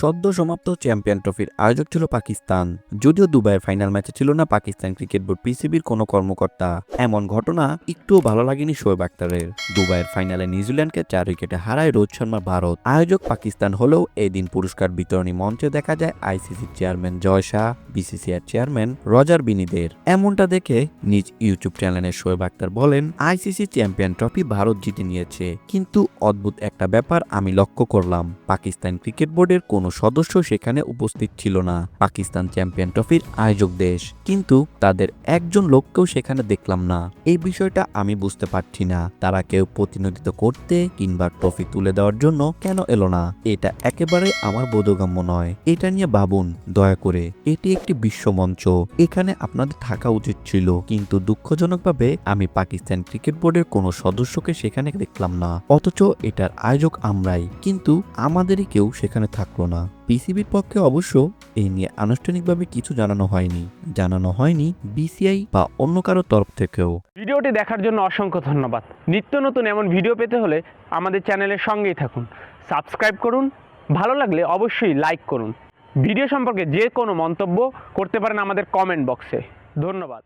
সদ্য সমাপ্ত চ্যাম্পিয়ন ট্রফির আয়োজক ছিল পাকিস্তান। যদিও দুবাইয়ের ফাইনাল ম্যাচে ছিল না পাকিস্তান ক্রিকেট বোর্ড পিসিবির কোনো কর্মকর্তা। এমন ঘটনা একটুও ভালো লাগেনি শোয়েব আক্তারের দুবাইয়ের ফাইনালে নিউজিল্যান্ডকে চার উইকেটে হারায় রোহিত শর্মা ভারত। আয়োজক পাকিস্তান হলেও এই দিন পুরস্কার বিতরণী মঞ্চে দেখা যায় আইসিসির চেয়ারম্যান জয় শাহ বিসিসিআর চেয়ারম্যান রজার বিনিদের। এমনটা দেখে নিজ ইউটিউব চ্যানেলে শোয়েব আক্তার বলেন, আইসিসি চ্যাম্পিয়ন ট্রফি ভারত জিতে নিয়েছে। কিন্তু অদ্ভুত একটা ব্যাপার আমি লক্ষ্য করলাম। পাকিস্তান ক্রিকেট বোর্ডের কোনো সদস্য সেখানে উপস্থিত ছিল না। পাকিস্তান চ্যাম্পিয়ন ট্রফির আয়োজক দেশ। কিন্তু তাদের একজন লোককেও সেখানে দেখলাম না। এই বিষয়টা আমি বুঝতে পারছি না। তারা কেউ প্রতিনিধিত্ব করতে কিংবা ট্রফি তুলে দেওয়ার জন্য কেন এলো না? এটা একেবারে আমার বোধগম্য নয়। এটা নিয়ে ভাবুন, দয়া করে। এটি একটি বিশ্বমঞ্চ এখানে আপনাদের থাকা উচিত ছিল। কিন্তু দুঃখজনকভাবে আমি পাকিস্তান ক্রিকেট বোর্ডের কোনো সদস্যকে সেখানে দেখলাম না। অথচ এটার আয়োজক আমরাই। কিন্তু আমাদেরই কেউ সেখানে থাকল না। পিসিবির পক্ষে অবশ্য এই নিয়ে আনুষ্ঠানিকভাবে কিছু জানানো হয়নি। জানানো হয়নি বিসিআই বা অন্য কারও তরফ থেকেও। ভিডিওটি দেখার জন্য অসংখ্য ধন্যবাদ। নিত্য নতুন এমন ভিডিও পেতে হলে আমাদের চ্যানেলের সঙ্গেই থাকুন। সাবস্ক্রাইব করুন, ভালো লাগলে অবশ্যই লাইক করুন। ভিডিও সম্পর্কে যে কোনো মন্তব্য করতে পারেন আমাদের কমেন্ট বক্সে। ধন্যবাদ।